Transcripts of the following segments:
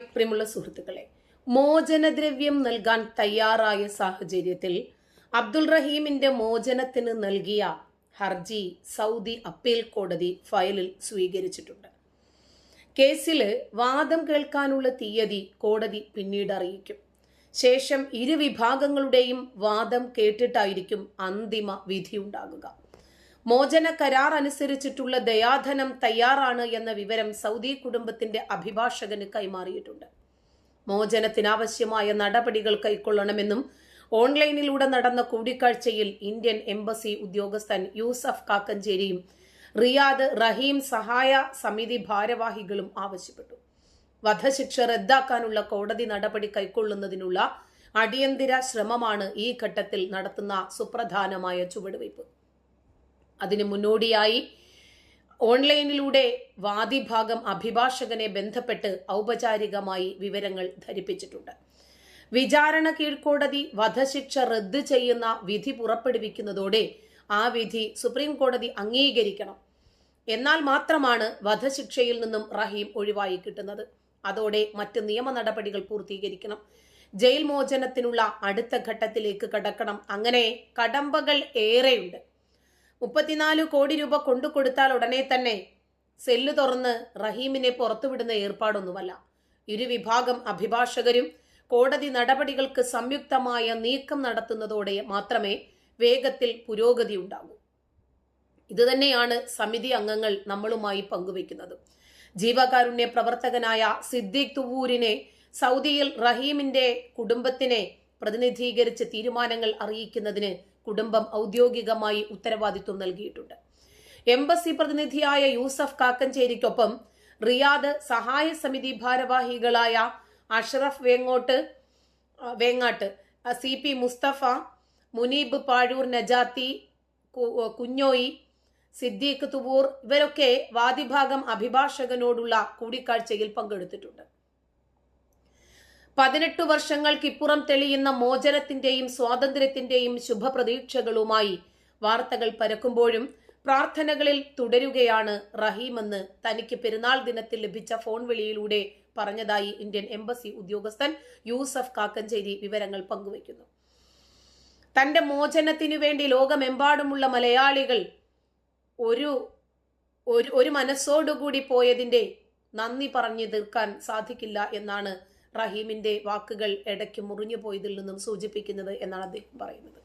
പ്രിയമുള്ള സുഹൃത്തുക്കളെ മോചനദ്രവ്യം നൽകാൻ തയ്യാറായ സാഹചര്യത്തിൽ അബ്ദുൾ റഹീമിന്റെ മോചനത്തിന് നൽകിയ ഹർജി സൗദി അപ്പീൽ കോടതി ഫയലിൽ സ്വീകരിച്ചിട്ടുണ്ട്. കേസിൽ വാദം കേൾക്കാനുള്ള തീയതി കോടതി പിന്നീട് അറിയിക്കും. ശേഷം ഇരുവിഭാഗങ്ങളുടെയും വാദം കേട്ടിട്ടായിരിക്കും അന്തിമ വിധിയുണ്ടാകുക മോചന കരാർ അനുസരിച്ചിട്ടുള്ള ദയാധനം തയ്യാറാണ് എന്ന വിവരം സൗദി കുടുംബത്തിന്റെ അഭിഭാഷകന് കൈമാറിയിട്ടുണ്ട്. മോചനത്തിനാവശ്യമായ നടപടികൾ കൈക്കൊള്ളണമെന്നും ഓൺലൈനിലൂടെ നടന്ന കൂടിക്കാഴ്ചയിൽ ഇന്ത്യൻ എംബസി ഉദ്യോഗസ്ഥൻ യൂസഫ് കാക്കഞ്ചേരിയും റിയാദ് റഹീം സഹായ സമിതി ഭാരവാഹികളും ആവശ്യപ്പെട്ടു. വധശിക്ഷ റദ്ദാക്കാനുള്ള കോടതി നടപടി കൈക്കൊള്ളുന്നതിനുള്ള അടിയന്തര ശ്രമമാണ് ഈ ഘട്ടത്തിൽ നടത്തുന്ന സുപ്രധാനമായ ചുവടുവയ്പ്. അതിനു മുന്നോടിയായി ഓൺലൈനിലൂടെ വാദിഭാഗം അഭിഭാഷകനെ ബന്ധപ്പെട്ട് ഔപചാരികമായി വിവരങ്ങൾ ധരിപ്പിച്ചിട്ടുണ്ട്. വിചാരണ കീഴ്ക്കോടതി വധശിക്ഷ റദ്ദ് ചെയ്യുന്ന വിധി പുറപ്പെടുവിക്കുന്നതോടെ ആ വിധി സുപ്രീം കോടതി അംഗീകരിക്കണം. എന്നാൽ മാത്രമാണ് വധശിക്ഷയിൽ നിന്നും റഹീം ഒഴിവായി കിട്ടുന്നത്. അതോടെ മറ്റ് നിയമ നടപടികൾ പൂർത്തീകരിക്കണം. ജയിൽ മോചനത്തിനുള്ള അടുത്ത ഘട്ടത്തിലേക്ക് കടക്കണം. അങ്ങനെ കടമ്പകൾ ഏറെയുണ്ട്. മുപ്പത്തിനാല് കോടി രൂപ കൊണ്ടു കൊടുത്താൽ ഉടനെ തന്നെ സെല്ല് തുറന്ന് റഹീമിനെ പുറത്തുവിടുന്ന ഏർപ്പാടൊന്നുമല്ല. ഇരുവിഭാഗം അഭിഭാഷകരും കോടതി നടപടികൾക്ക് സംയുക്തമായ നീക്കം നടത്തുന്നതോടെ മാത്രമേ വേഗത്തിൽ പുരോഗതി ഉണ്ടാകൂ. ഇതുതന്നെയാണ് സമിതി അംഗങ്ങൾ നമ്മളുമായി പങ്കുവയ്ക്കുന്നത്. ജീവകാരുണ്യ പ്രവർത്തകനായ സിദ്ദീഖ് തുവൂരിനെ സൗദിയിൽ റഹീമിന്റെ കുടുംബത്തിനെ പ്രതിനിധീകരിച്ച് തീരുമാനങ്ങൾ അറിയിക്കുന്നതിന് കുടുംബം ഔദ്യോഗികമായി ഉത്തരവാദിത്വം നൽകിയിട്ടുണ്ട്. എംബസി പ്രതിനിധിയായ യൂസഫ് കാക്കഞ്ചേരിക്കൊപ്പം റിയാദ് സഹായ സമിതി ഭാരവാഹികളായ അഷ്റഫ് വേങ്ങോട്ട് വേങ്ങാട്ട് സി പി മുസ്തഫ മുനീബ് പാഴൂർ നജാത്തി കുഞ്ഞോയി സിദ്ദീഖ് തുവൂർ ഇവരൊക്കെ വാദിഭാഗം അഭിഭാഷകനോടുള്ള കൂടിക്കാഴ്ചയിൽ പങ്കെടുത്തിട്ടുണ്ട്. പതിനെട്ട് വർഷങ്ങൾക്കിപ്പുറം തെളിയുന്ന മോചനത്തിന്റെയും സ്വാതന്ത്ര്യത്തിന്റെയും ശുഭപ്രതീക്ഷകളുമായി വാർത്തകൾ പരക്കുമ്പോഴും പ്രാർത്ഥനകളിൽ തുടരുകയാണ് റഹീമെന്ന് തനിക്ക് പെരുന്നാൾ ദിനത്തിൽ ലഭിച്ച ഫോൺ വിളിയിലൂടെ പറഞ്ഞതായി ഇന്ത്യൻ എംബസി ഉദ്യോഗസ്ഥൻ യൂസഫ് കാക്കഞ്ചേരി വിവരങ്ങൾ പങ്കുവയ്ക്കുന്നു. തന്റെ മോചനത്തിനു വേണ്ടി ലോകമെമ്പാടുമുള്ള മലയാളികൾ ഒരു ഒരു മനസ്സോടുകൂടി പോയതിന്റെ നന്ദി പറഞ്ഞു തീർക്കാൻ സാധിക്കില്ല എന്നാണ് റഹീമിന്റെ വാക്കുകൾ ഇടയ്ക്ക് മുറിഞ്ഞു പോയതിൽ നിന്നും സൂചിപ്പിക്കുന്നത് എന്നാണ് അദ്ദേഹം പറയുന്നത്.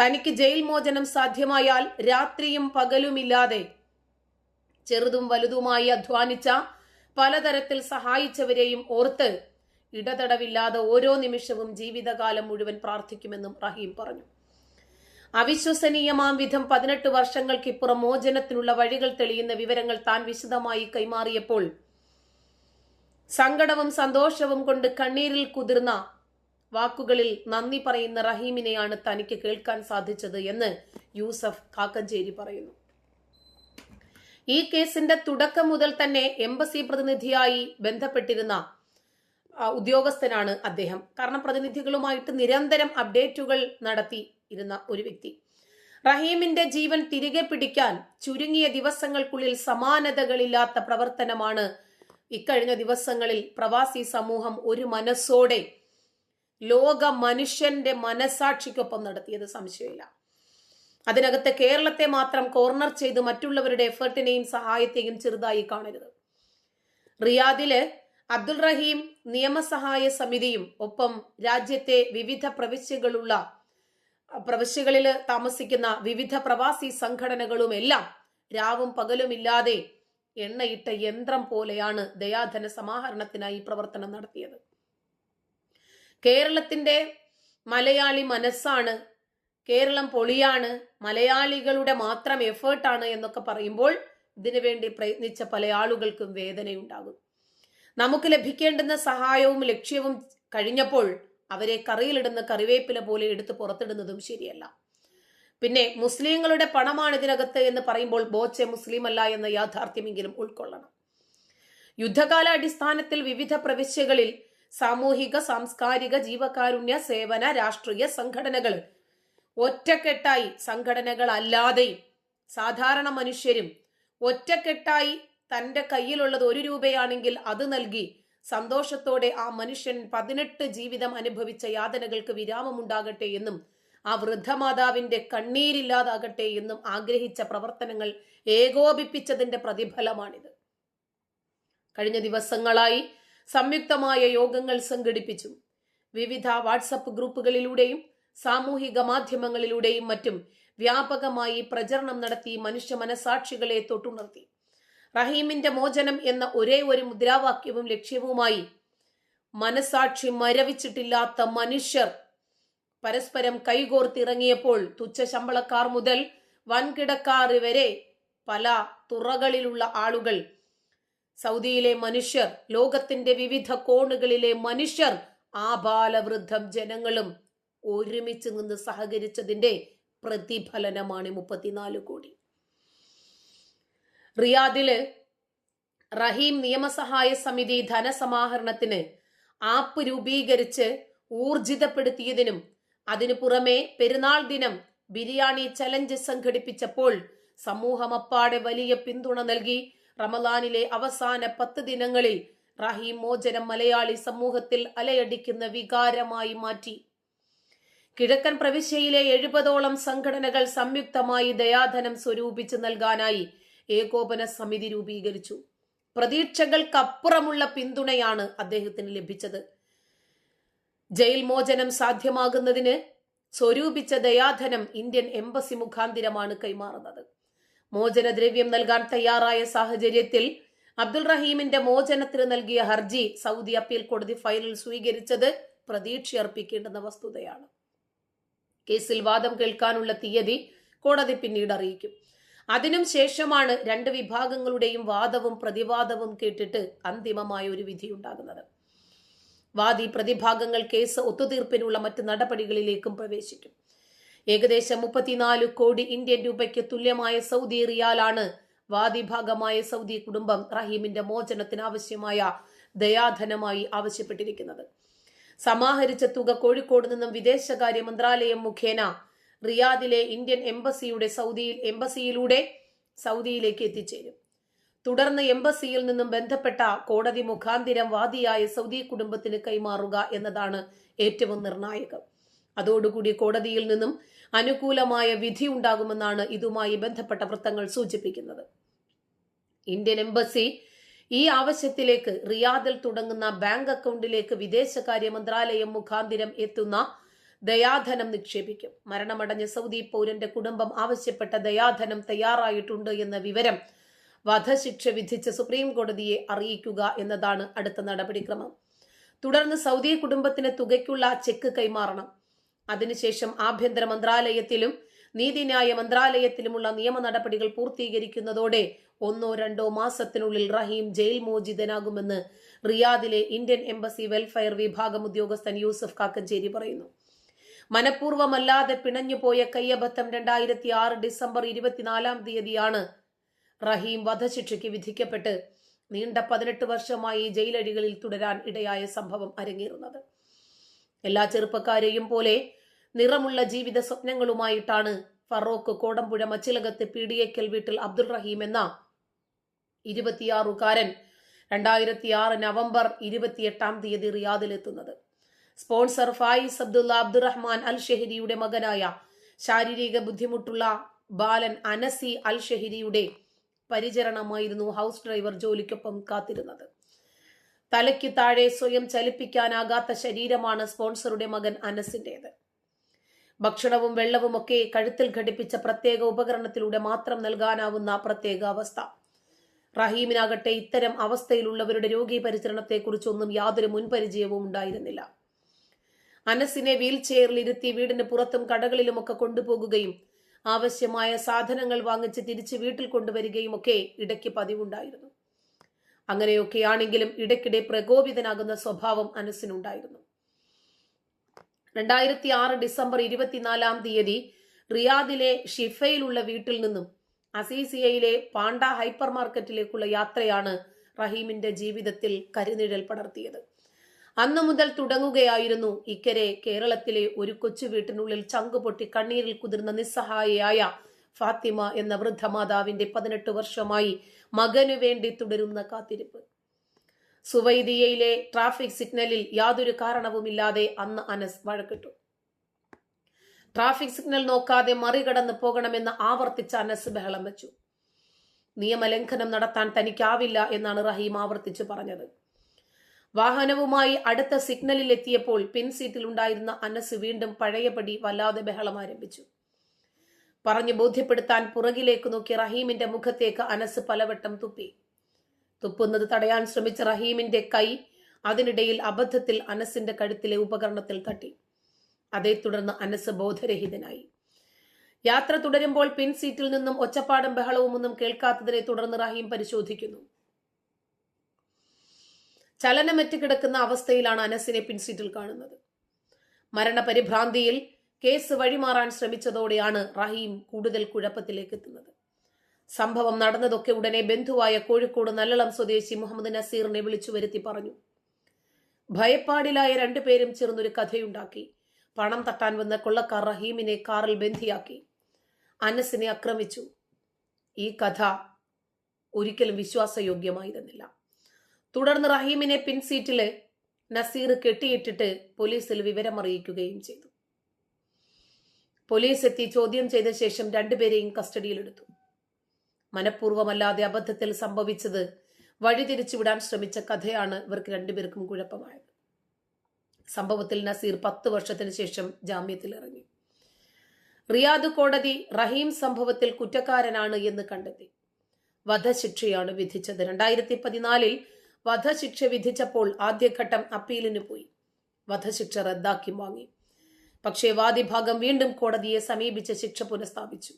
തനിക്ക് ജയിൽ മോചനം സാധ്യമായാൽ രാത്രിയും പകലുമില്ലാതെ ചെറുതും വലുതുമായി അധ്വാനിച്ച പലതരത്തിൽ സഹായിച്ചവരെയും ഓർത്ത് ഇടതടവില്ലാതെ ഓരോ നിമിഷവും ജീവിതകാലം മുഴുവൻ പ്രാർത്ഥിക്കുമെന്നും റഹീം പറഞ്ഞു. അവിശ്വസനീയമാം വിധം പതിനെട്ട് വർഷങ്ങൾക്കിപ്പുറം മോചനത്തിനുള്ള വഴികൾ തെളിയുന്ന വിവരങ്ങൾ താൻ വിശദമായി കൈമാറിയപ്പോൾ സങ്കടവും സന്തോഷവും കൊണ്ട് കണ്ണീരിൽ കുതിർന്ന വാക്കുകളിൽ നന്ദി പറയുന്ന റഹീമിനെയാണ് തനിക്ക് കേൾക്കാൻ സാധിച്ചത് എന്ന് യൂസഫ് കാക്കഞ്ചേരി പറയുന്നു. ഈ കേസിന്റെ തുടക്കം മുതൽ തന്നെ എംബസി പ്രതിനിധിയായി ബന്ധപ്പെട്ടിരുന്ന ഉദ്യോഗസ്ഥനാണ് അദ്ദേഹം. കാരണം പ്രതിനിധികളുമായിട്ട് നിരന്തരം അപ്ഡേറ്റുകൾ നടത്തി ഇരുന്ന ഒരു വ്യക്തി. റഹീമിന്റെ ജീവൻ തിരികെ പിടിക്കാൻ ചുരുങ്ങിയ ദിവസങ്ങൾക്കുള്ളിൽ സമാനതകളില്ലാത്ത പ്രവർത്തനമാണ് ഇക്കഴിഞ്ഞ ദിവസങ്ങളിൽ പ്രവാസി സമൂഹം ഒരു മനസ്സോടെ ലോക മനുഷ്യന്റെ മനസാക്ഷിക്കൊപ്പം നടത്തിയത് സംശയമില്ല. അതിനകത്ത് കേരളത്തെ മാത്രം കോർണർ ചെയ്ത് മറ്റുള്ളവരുടെ എഫേർട്ടിനെയും സഹായത്തെയും ചെറുതായി കാണരുത്. റിയാദിൽ അബ്ദുൾ റഹീം നിയമസഹായ സമിതിയും ഒപ്പം രാജ്യത്തെ വിവിധ പ്രവിശ്യകളുള്ള പ്രവിശ്യകളിൽ താമസിക്കുന്ന വിവിധ പ്രവാസി സംഘടനകളും എല്ലാം രാവും പകലുമില്ലാതെ എണ്ണയിട്ട യന്ത്രം പോലെയാണ് ദയാധന സമാഹരണത്തിനായി പ്രവർത്തനം നടത്തിയത്. കേരളത്തിന്റെ മലയാളി മനസ്സാണ് കേരളം പൊളിയാണ് മലയാളികളുടെ മാത്രം എഫേർട്ടാണ് എന്നൊക്കെ പറയുമ്പോൾ ഇതിനുവേണ്ടി പ്രയത്നിച്ച പല ആളുകൾക്കും വേദനയുണ്ടാകും. നമുക്ക് ലഭിക്കേണ്ടുന്ന സഹായവും ലക്ഷ്യവും കഴിഞ്ഞപ്പോൾ അവരെ കറിയിലിടുന്ന കറിവേപ്പില പോലെ എടുത്ത് പുറത്തിടുന്നതും ശരിയല്ല. പിന്നെ മുസ്ലിങ്ങളുടെ പണമാണ് ഇതിനകത്ത് എന്ന് പറയുമ്പോൾ ബോച്ചെ മുസ്ലിം അല്ല എന്ന യാഥാർത്ഥ്യമെങ്കിലും ഉൾക്കൊള്ളണം. യുദ്ധകാല അടിസ്ഥാനത്തിൽ വിവിധ പ്രവിശ്യകളിൽ സാമൂഹിക സാംസ്കാരിക ജീവകാരുണ്യ സേവന രാഷ്ട്രീയ സംഘടനകൾ ഒറ്റക്കെട്ടായി സംഘടനകൾ അല്ലാതെയും സാധാരണ മനുഷ്യരും ഒറ്റക്കെട്ടായി തന്റെ കയ്യിലുള്ളത് ഒരു രൂപയാണെങ്കിൽ അത് നൽകി സന്തോഷത്തോടെ ആ മനുഷ്യൻ പതിനെട്ട് ജീവിതം അനുഭവിച്ച യാതനകൾക്ക് വിരാമമുണ്ടാകട്ടെ എന്നും ആ വൃദ്ധമാതാവിന്റെ കണ്ണീരില്ലാതാകട്ടെ എന്നും ആഗ്രഹിച്ച പ്രവർത്തനങ്ങൾ ഏകോപിപ്പിച്ചതിന്റെ പ്രതിഫലമാണിത്. കഴിഞ്ഞ ദിവസങ്ങളായി സംയുക്തമായ യോഗങ്ങൾ സംഘടിപ്പിച്ചു. വിവിധ വാട്സപ്പ് ഗ്രൂപ്പുകളിലൂടെയും സാമൂഹിക മാധ്യമങ്ങളിലൂടെയും മറ്റും വ്യാപകമായി പ്രചരണം നടത്തി മനുഷ്യ മനസാക്ഷികളെ തൊട്ടുണർത്തി. റഹീമിന്റെ മോചനം എന്ന ഒരേ ഒരു മുദ്രാവാക്യവും ലക്ഷ്യവുമായി മനസാക്ഷി മരവിച്ചിട്ടില്ലാത്ത മനുഷ്യർ പരസ്പരം കൈകോർത്തിറങ്ങിയപ്പോൾ തുച്ഛ ശമ്പളക്കാർ മുതൽ വൻകിടക്കാർ വരെ പല തുറകളിലുള്ള ആളുകൾ. സൗദിയിലെ മനുഷ്യർ ലോകത്തിന്റെ വിവിധ കോണുകളിലെ മനുഷ്യർ ആബാലവൃദ്ധം ജനങ്ങളും ഒരുമിച്ച് നിന്ന് സഹകരിച്ചതിന്റെ പ്രതിഫലനമാണ് മുപ്പത്തിനാല് കോടി. റിയാദിൽ റഹീം നിയമസഹായ സമിതി ധനസമാഹരണത്തിന് ആപ്പ് രൂപീകരിച്ച് ഊർജിതപ്പെടുത്തിയതിനും അതിനു പുറമെ പെരുന്നാൾ ദിനം ബിരിയാണി ചലഞ്ച് സംഘടിപ്പിച്ചപ്പോൾ സമൂഹമപ്പാടെ വലിയ പിന്തുണ നൽകി. റമലാനിലെ അവസാന പത്ത് ദിനങ്ങളിൽ റഹീം മോചനം മലയാളി സമൂഹത്തിൽ അലയടിക്കുന്ന വികാരമായി മാറ്റി. കിഴക്കൻ പ്രവിശ്യയിലെ എഴുപതോളം സംഘടനകൾ സംയുക്തമായി ദയാധനം സ്വരൂപിച്ച് നൽകാനായി ഏകോപന സമിതി രൂപീകരിച്ചു. പ്രതീക്ഷകൾക്കപ്പുറമുള്ള പിന്തുണയാണ് അദ്ദേഹത്തിന് ലഭിച്ചത്. ജയിൽ മോചനം സാധ്യമാകുന്നതിന് സ്വരൂപിച്ച ദയാധനം ഇന്ത്യൻ എംബസി മുഖാന്തിരമാണ് കൈമാറുന്നത്. മോചനദ്രവ്യം നൽകാൻ തയ്യാറായ സാഹചര്യത്തിൽ അബ്ദുൾ റഹീമിന്റെ മോചനത്തിന് നൽകിയ ഹർജി സൗദി അപ്പീൽ കോടതി ഫയലിൽ സ്വീകരിച്ചത് പ്രതീക്ഷയർപ്പിക്കേണ്ടുന്ന വസ്തുതയാണ്. കേസിൽ വാദം കേൾക്കാനുള്ള തീയതി കോടതി പിന്നീട് അറിയിക്കും. അതിനും ശേഷമാണ് രണ്ട് വിഭാഗങ്ങളുടെയും വാദവും പ്രതിവാദവും കേട്ടിട്ട് അന്തിമമായ ഒരു വിധി ഉണ്ടാകുന്നത്. വാദി പ്രതിഭാഗങ്ങൾ കേസ് ഒത്തുതീർപ്പിനുള്ള മറ്റ് നടപടികളിലേക്കും പ്രവേശിക്കും. ഏകദേശം മുപ്പത്തിനാല് കോടി ഇന്ത്യൻ രൂപയ്ക്ക് തുല്യമായ സൗദി റിയാലാണ് വാദിഭാഗമായ സൗദി കുടുംബം റഹീമിന്റെ മോചനത്തിന് ആവശ്യമായ ദയാധനമായി ആവശ്യപ്പെട്ടിരിക്കുന്നത്. സമാഹരിച്ച തുക കോഴിക്കോട് നിന്നും വിദേശകാര്യ മന്ത്രാലയം മുഖേന റിയാദിലെ ഇന്ത്യൻ എംബസിയുടെ സൗദിയിൽ എംബസിയിലൂടെ സൗദിയിലേക്ക് എത്തിച്ചേരും. തുടർന്ന് എംബസിയിൽ നിന്നും ബന്ധപ്പെട്ട കോടതി മുഖാന്തിരം വാദിയായ സൗദി കുടുംബത്തിന് കൈമാറുക എന്നതാണ് ഏറ്റവും നിർണായകം. അതോടുകൂടി കോടതിയിൽ നിന്നും അനുകൂലമായ വിധി ഉണ്ടാകുമെന്നാണ് ഇതുമായി ബന്ധപ്പെട്ട വൃത്തങ്ങൾ സൂചിപ്പിക്കുന്നത്. ഇന്ത്യൻ എംബസി ഈ ആവശ്യത്തിലേക്ക് റിയാദിൽ തുടങ്ങുന്ന ബാങ്ക് അക്കൗണ്ടിലേക്ക് വിദേശകാര്യ മന്ത്രാലയം മുഖാന്തിരം എത്തുന്ന ദയാധനം നിക്ഷേപിക്കും. മരണമടഞ്ഞ സൗദി പൗരന്റെ കുടുംബം ആവശ്യപ്പെട്ട ദയാധനം തയ്യാറായിട്ടുണ്ട് എന്ന വിവരം വധശിക്ഷ വിധിച്ച് സുപ്രീം കോടതിയെ അറിയിക്കുക എന്നതാണ് അടുത്ത നടപടിക്രമം. തുടർന്ന് സൗദി കുടുംബത്തിന് തുകയ്ക്കുള്ള ചെക്ക് കൈമാറണം. അതിനുശേഷം ആഭ്യന്തര മന്ത്രാലയത്തിലും നീതിന്യായ മന്ത്രാലയത്തിലുമുള്ള നിയമ നടപടികൾ പൂർത്തീകരിക്കുന്നതോടെ ഒന്നോ രണ്ടോ മാസത്തിനുള്ളിൽ റഹീം ജയിൽ മോചിതനാകുമെന്ന് റിയാദിലെ ഇന്ത്യൻ എംബസി വെൽഫെയർ വിഭാഗം ഉദ്യോഗസ്ഥൻ യൂസഫ് കാക്കഞ്ചേരി പറയുന്നു. മനഃപൂർവമല്ലാതെ പിണഞ്ഞുപോയ കയ്യബദ്ധം രണ്ടായിരത്തി ആറ് ഡിസംബർ ഇരുപത്തിനാലാം തീയതിയാണ് റഹീം വധശിക്ഷയ്ക്ക് വിധിക്കപ്പെട്ട് നീണ്ട പതിനെട്ട് വർഷമായി ജയിലഴികളിൽ തുടരാൻ ഇടയായ സംഭവം അരങ്ങേറുന്നത്. എല്ലാ ചെറുപ്പക്കാരെയും പോലെ നിറമുള്ള ജീവിത സ്വപ്നങ്ങളുമായിട്ടാണ് ഫറോക്ക് കോടമ്പുഴ മച്ചിലകത്ത് പി ഡി എക്കൽ വീട്ടിൽ അബ്ദുൾ റഹീം എന്ന ഇരുപത്തിയാറുകാരൻ രണ്ടായിരത്തി ആറ് നവംബർ ഇരുപത്തിയെട്ടാം തീയതി റിയാദിലെത്തുന്നത്. Sponsor Fayiz Abdullah Abdurahman Al ഷെഹരിയുടെ മകനായ ശാരീരിക ബുദ്ധിമുട്ടുള്ള ബാലൻ അനസി അൽ ഷെഹരിയുടെ പരിചരണമായിരുന്നു ഹൗസ് ഡ്രൈവർ ജോലിക്കൊപ്പം കാത്തിരുന്നത്. തലയ്ക്ക് താഴെ സ്വയം ചലിപ്പിക്കാനാകാത്ത ശരീരമാണ് സ്പോൺസറുടെ മകൻ അനസിന്റേത്. ഭക്ഷണവും വെള്ളവും ഒക്കെ കഴുത്തിൽ ഘടിപ്പിച്ച പ്രത്യേക ഉപകരണത്തിലൂടെ മാത്രം നൽകാനാവുന്ന പ്രത്യേക അവസ്ഥ. റഹീമിനാകട്ടെ ഇത്തരം അവസ്ഥയിലുള്ളവരുടെ രോഗീ പരിചരണത്തെക്കുറിച്ചൊന്നും യാതൊരു മുൻപരിചയവും ഉണ്ടായിരുന്നില്ല. അനസിനെ വീൽ ചെയറിൽ ഇരുത്തി വീടിന് പുറത്തും കടകളിലുമൊക്കെ കൊണ്ടുപോകുകയും ആവശ്യമായ സാധനങ്ങൾ വാങ്ങിച്ച് തിരിച്ച് വീട്ടിൽ കൊണ്ടുവരികയും ഒക്കെ ഇടയ്ക്ക് പതിവുണ്ടായിരുന്നു. അങ്ങനെയൊക്കെയാണെങ്കിലും ഇടയ്ക്കിടെ പ്രകോപിതനാകുന്ന സ്വഭാവം അനസിനുണ്ടായിരുന്നു രണ്ടായിരത്തി ആറ് ഡിസംബർ ഇരുപത്തിനാലാം തീയതി റിയാദിലെ ഷിഫയിലുള്ള വീട്ടിൽ നിന്നും അസീസിയയിലെ പാണ്ട ഹൈപ്പർ മാർക്കറ്റിലേക്കുള്ള യാത്രയാണ് റഹീമിന്റെ ജീവിതത്തിൽ കരുനിഴൽ പടർത്തിയത്. അന്നു മുതൽ തുടങ്ങുകയായിരുന്നു. ഇക്കരെ കേരളത്തിലെ ഒരു കൊച്ചു വീട്ടിനുള്ളിൽ ചങ്കുപൊട്ടി കണ്ണീരിൽ കുതിർന്ന നിസ്സഹായയായ ഫാത്തിമ എന്ന വൃദ്ധമാതാവിന്റെ പതിനെട്ട് വർഷമായി മകനു വേണ്ടി തുടരുന്ന കാത്തിരിപ്പ്. സുവൈദിയയിലെ ട്രാഫിക് സിഗ്നലിൽ യാതൊരു കാരണവുമില്ലാതെ അന്ന് അനസ് വഴക്കിട്ടു. ട്രാഫിക് സിഗ്നൽ നോക്കാതെ മറികടന്ന് പോകണമെന്ന് ആവർത്തിച്ച അനസ് ബഹളം വെച്ചു. നിയമലംഘനം നടത്താൻ തനിക്കാവില്ല എന്നാണ് റഹീം ആവർത്തിച്ചു പറഞ്ഞത്. വാഹനവുമായി അടുത്ത സിഗ്നലിൽ എത്തിയപ്പോൾ പിൻസീറ്റിൽ ഉണ്ടായിരുന്ന അനസ് വീണ്ടും പഴയപടി വല്ലാതെ ബഹളം ആരംഭിച്ചു. പറഞ്ഞു ബോധ്യപ്പെടുത്താൻ പുറകിലേക്ക് നോക്കി റഹീമിന്റെ മുഖത്തേക്ക് അനസ് പലവട്ടം തുപ്പി. തുപ്പുന്നത് തടയാൻ ശ്രമിച്ച റഹീമിന്റെ കൈ അതിനിടയിൽ അബദ്ധത്തിൽ അനസിന്റെ കഴുത്തിലെ ഉപകരണത്തിൽ തട്ടി. അതേ തുടർന്ന് അനസ് ബോധരഹിതനായി. യാത്ര തുടരുമ്പോൾ പിൻസീറ്റിൽ നിന്നും ഒച്ചപ്പാടും ബഹളവും ഒന്നും കേൾക്കാത്തതിനെ തുടർന്ന് റഹീം പരിശോധിക്കുന്നു. ചലനമറ്റ് കിടക്കുന്ന അവസ്ഥയിലാണ് അനസിനെ പിൻസീറ്റിൽ കാണുന്നത്. മരണപരിഭ്രാന്തിയിൽ കേസ് വഴിമാറാൻ ശ്രമിച്ചതോടെയാണ് റഹീം കൂടുതൽ കുഴപ്പത്തിലേക്ക് എത്തുന്നത് സംഭവം നടന്നതൊക്കെ ഉടനെ ബന്ധുവായ കോഴിക്കോട് നല്ലളം സ്വദേശി മുഹമ്മദ് നസീറിനെ വിളിച്ചു വരുത്തി പറഞ്ഞു. ഭയപ്പാടിലായ രണ്ടുപേരും ചേർന്നൊരു കഥയുണ്ടാക്കി. പണം തട്ടാൻ വന്ന കൊള്ളക്കാർ റഹീമിനെ കാറിൽ ബന്ധിയാക്കി. അനസിനെ ആക്രമിച്ചു. ഈ കഥ ഒരിക്കലും വിശ്വാസയോഗ്യമായിരുന്നില്ല. തുടർന്ന് റഹീമിനെ പിൻസീറ്റിൽ നസീർ കെട്ടിയിട്ടിട്ട് പോലീസിൽ വിവരമറിയിക്കുകയും ചെയ്തു. പോലീസ് എത്തി ചോദ്യം ചെയ്ത ശേഷം രണ്ടുപേരെയും കസ്റ്റഡിയിലെടുത്തു. മനഃപൂർവമല്ലാതെ അബദ്ധത്തിൽ സംഭവിച്ചത് വഴിതിരിച്ചുവിടാൻ ശ്രമിച്ച കഥയാണ് ഇവർക്ക് രണ്ടുപേർക്കും കുഴപ്പമായത്. സംഭവത്തിൽ നസീർ പത്ത് വർഷത്തിന് ശേഷം ജാമ്യത്തിൽ ഇറങ്ങി റിയാദ് കോടതി റഹീം സംഭവത്തിൽ കുറ്റക്കാരനാണ് എന്ന് കണ്ടെത്തി. വധശിക്ഷയാണ് വിധിച്ചത്. രണ്ടായിരത്തി പതിനാലിൽ വധശിക്ഷ വിധിച്ചപ്പോൾ ആദ്യഘട്ടം അപ്പീലിന് പോയി. വധശിക്ഷ റദ്ദാക്കി വാങ്ങി. പക്ഷേ വാദിഭാഗം വീണ്ടും കോടതിയെ സമീപിച്ച് ശിക്ഷ പുനഃസ്ഥാപിച്ചു.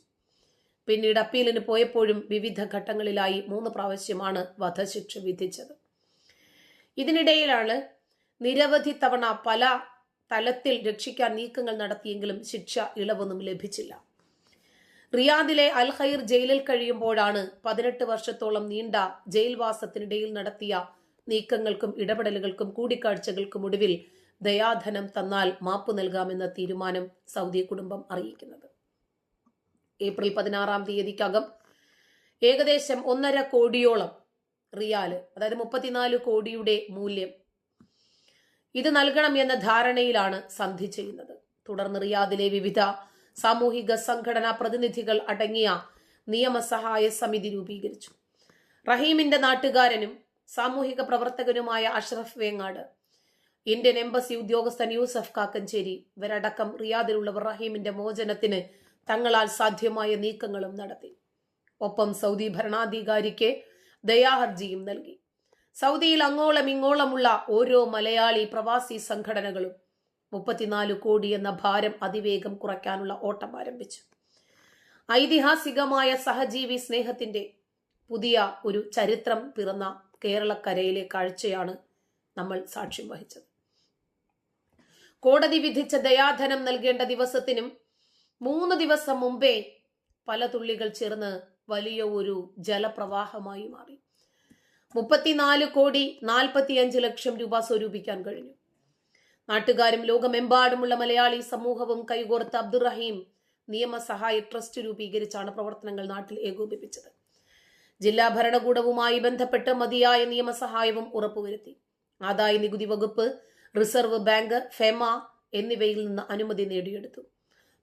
പിന്നീട് അപ്പീലിന് പോയപ്പോഴും വിവിധ ഘട്ടങ്ങളിലായി മൂന്ന് പ്രാവശ്യമാണ് വധശിക്ഷ വിധിച്ചത്. ഇതിനിടയിലാണ് നിരവധി തവണ പല തലത്തിൽ രക്ഷിക്കാൻ നീക്കങ്ങൾ നടത്തിയെങ്കിലും ശിക്ഷ ഇളവൊന്നും ലഭിച്ചില്ല. റിയാദിലെ അൽ ഖൈർ ജയിലിൽ കഴിയുമ്പോഴാണ് പതിനെട്ട് വർഷത്തോളം നീണ്ട ജയിൽവാസത്തിനിടയിൽ നടത്തിയ നീക്കങ്ങൾക്കും ഇടപെടലുകൾക്കും കൂടിക്കാഴ്ചകൾക്കും ഒടുവിൽ ദയാധനം തന്നാൽ മാപ്പ് നൽകാമെന്ന തീരുമാനം സൗദി കുടുംബം അറിയിക്കുന്നത്. ഏപ്രിൽ പതിനാറാം തീയതിക്കകം ഏകദേശം ഒന്നര കോടിയോളം റിയാൽ അതായത് മുപ്പത്തിനാല് കോടിയുടെ മൂല്യം ഇത് നൽകണം എന്ന ധാരണയിലാണ് സന്ധി ചെയ്യുന്നത്. തുടർന്ന് റിയാദിലെ വിവിധ സാമൂഹിക സംഘടനാ പ്രതിനിധികൾ അടങ്ങിയ നിയമസഹായ സമിതി രൂപീകരിച്ചു. റഹീമിന്റെ നാട്ടുകാരനും സാമൂഹിക പ്രവർത്തകനുമായ അഷ്റഫ് വേങ്ങാട് ഇന്ത്യൻ എംബസി ഉദ്യോഗസ്ഥൻ യൂസഫ് കാക്കഞ്ചേരി ഇവരടക്കം റിയാദിലുള്ളവർ റഹീമിന്റെ മോചനത്തിന് തങ്ങളാൽ സാധ്യമായ നീക്കങ്ങളും നടത്തി. ഒപ്പം സൗദി ഭരണാധികാരിക്ക് ദയാഹർജിയും നൽകി. സൗദിയിൽ അങ്ങോളം ഇങ്ങോളമുള്ള ഓരോ മലയാളി പ്രവാസി സംഘടനകളും മുപ്പത്തിനാല് കോടി എന്ന ഭാരം അതിവേഗം കുറയ്ക്കാനുള്ള ഓട്ടം ആരംഭിച്ചു. ഐതിഹാസികമായ സഹജീവി സ്നേഹത്തിന്റെ പുതിയ ഒരു ചരിത്രം പിറന്ന കേരളക്കരയിലെ കാഴ്ചയാണ് നമ്മൾ സാക്ഷ്യം വഹിച്ചത്. കോടതി വിധിച്ച ദയാധനം നൽകേണ്ട ദിവസത്തിനും മൂന്ന് ദിവസം മുമ്പേ പല തുള്ളികൾ ചേർന്ന് വലിയ ഒരു ജലപ്രവാഹമായി മാറി. മുപ്പത്തിനാല് കോടി നാൽപ്പത്തിയഞ്ച് ലക്ഷം രൂപ സ്വരൂപിക്കാൻ കഴിഞ്ഞു. നാട്ടുകാരും ലോകമെമ്പാടുമുള്ള മലയാളി സമൂഹവും കൈകോർത്ത് അബ്ദുറഹീം നിയമസഹായ ട്രസ്റ്റ് രൂപീകരിച്ചാണ് പ്രവർത്തനങ്ങൾ നാട്ടിൽ ഏകോപിപ്പിച്ചത്. ജില്ലാ ഭരണകൂടവുമായി ബന്ധപ്പെട്ട് മതിയായ നിയമസഹായവും ഉറപ്പുവരുത്തി. ആദായ നികുതി വകുപ്പ് റിസർവ് ബാങ്ക് ഫെമ എന്നിവയിൽ നിന്ന് അനുമതി നേടിയെടുത്തു.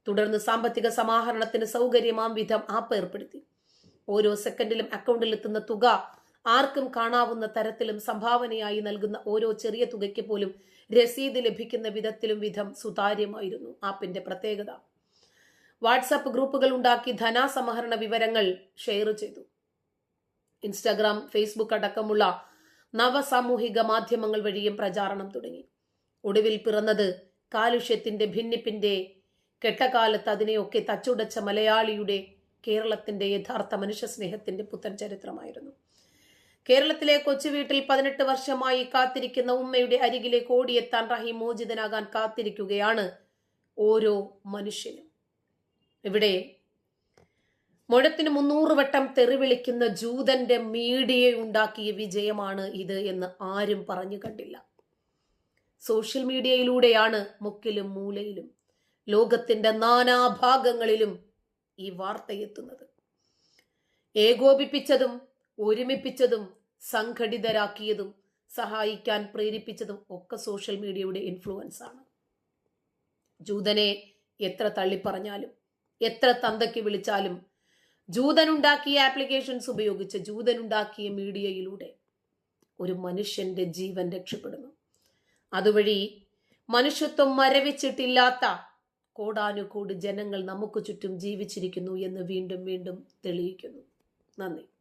തുടർന്ന് സാമ്പത്തിക സമാഹരണത്തിന് സൗകര്യമാം വിധം ആപ്പ് ഏർപ്പെടുത്തി. ഓരോ സെക്കൻഡിലും അക്കൗണ്ടിൽ എത്തുന്ന തുക ആർക്കും കാണാവുന്ന തരത്തിലും സംഭാവനയായി നൽകുന്ന ഓരോ ചെറിയ തുകയ്ക്ക് പോലും രസീത് ലഭിക്കുന്ന വിധത്തിലും വിധം സുതാര്യമായിരുന്നു ആപ്പിന്റെ പ്രത്യേകത. വാട്സാപ്പ് ഗ്രൂപ്പുകൾ ഉണ്ടാക്കി ധനാസമാഹരണ വിവരങ്ങൾ ഷെയർ ചെയ്തു. ഇൻസ്റ്റാഗ്രാം ഫേസ്ബുക്ക് അടക്കമുള്ള നവസാമൂഹിക മാധ്യമങ്ങൾ വഴിയും പ്രചാരണം തുടങ്ങി. ഒടുവിൽ പിറന്നത് കാലുഷ്യത്തിന്റെ ഭിന്നിപ്പിന്റെ കെട്ടകാലത്ത് അതിനെയൊക്കെ തച്ചുടച്ച മലയാളിയുടെ കേരളത്തിന്റെ യഥാർത്ഥ മനുഷ്യ സ്നേഹത്തിന്റെ പുത്തൻ ചരിത്രമായിരുന്നു. കേരളത്തിലെ കൊച്ചു വീട്ടിൽ പതിനെട്ട് വർഷമായി കാത്തിരിക്കുന്ന ഉമ്മയുടെ അരികിലേക്ക് ഓടിയെത്താൻ റഹീം മോചിതനാകാൻ കാത്തിരിക്കുകയാണ് ഓരോ മനുഷ്യനും. ഇവിടെ മുഴത്തിന് മുന്നൂറ് വട്ടം തെറിവിളിക്കുന്ന ജൂതന്റെ മീഡിയ ഉണ്ടാക്കിയ വിജയമാണ് ഇത് എന്ന് ആരും പറഞ്ഞു കണ്ടില്ല. സോഷ്യൽ മീഡിയയിലൂടെയാണ് മുക്കിലും മൂലയിലും ലോകത്തിന്റെ നാനാഭാഗങ്ങളിലും ഈ വാർത്ത എത്തുന്നത്. ഏകോപിപ്പിച്ചതും ഒരുമിപ്പിച്ചതും സംഘടിതരാക്കിയതും സഹായിക്കാൻ പ്രേരിപ്പിച്ചതും ഒക്കെ സോഷ്യൽ മീഡിയയുടെ ഇൻഫ്ലുവൻസ് ആണ്. ജൂതനെ എത്ര തള്ളിപ്പറഞ്ഞാലും എത്ര തന്തയ്ക്ക് വിളിച്ചാലും ജൂതനുണ്ടാക്കിയ ആപ്ലിക്കേഷൻസ് ഉപയോഗിച്ച് ജൂതനുണ്ടാക്കിയ മീഡിയയിലൂടെ ഒരു മനുഷ്യന്റെ ജീവൻ രക്ഷപ്പെടുന്നു. അതുവഴി മനുഷ്യത്വം മരവിച്ചിട്ടില്ലാത്ത കോടാനുകോടി ജനങ്ങൾ നമുക്ക് ചുറ്റും ജീവിച്ചിരിക്കുന്നു എന്ന് വീണ്ടും വീണ്ടും തെളിയിക്കുന്നു. നന്ദി.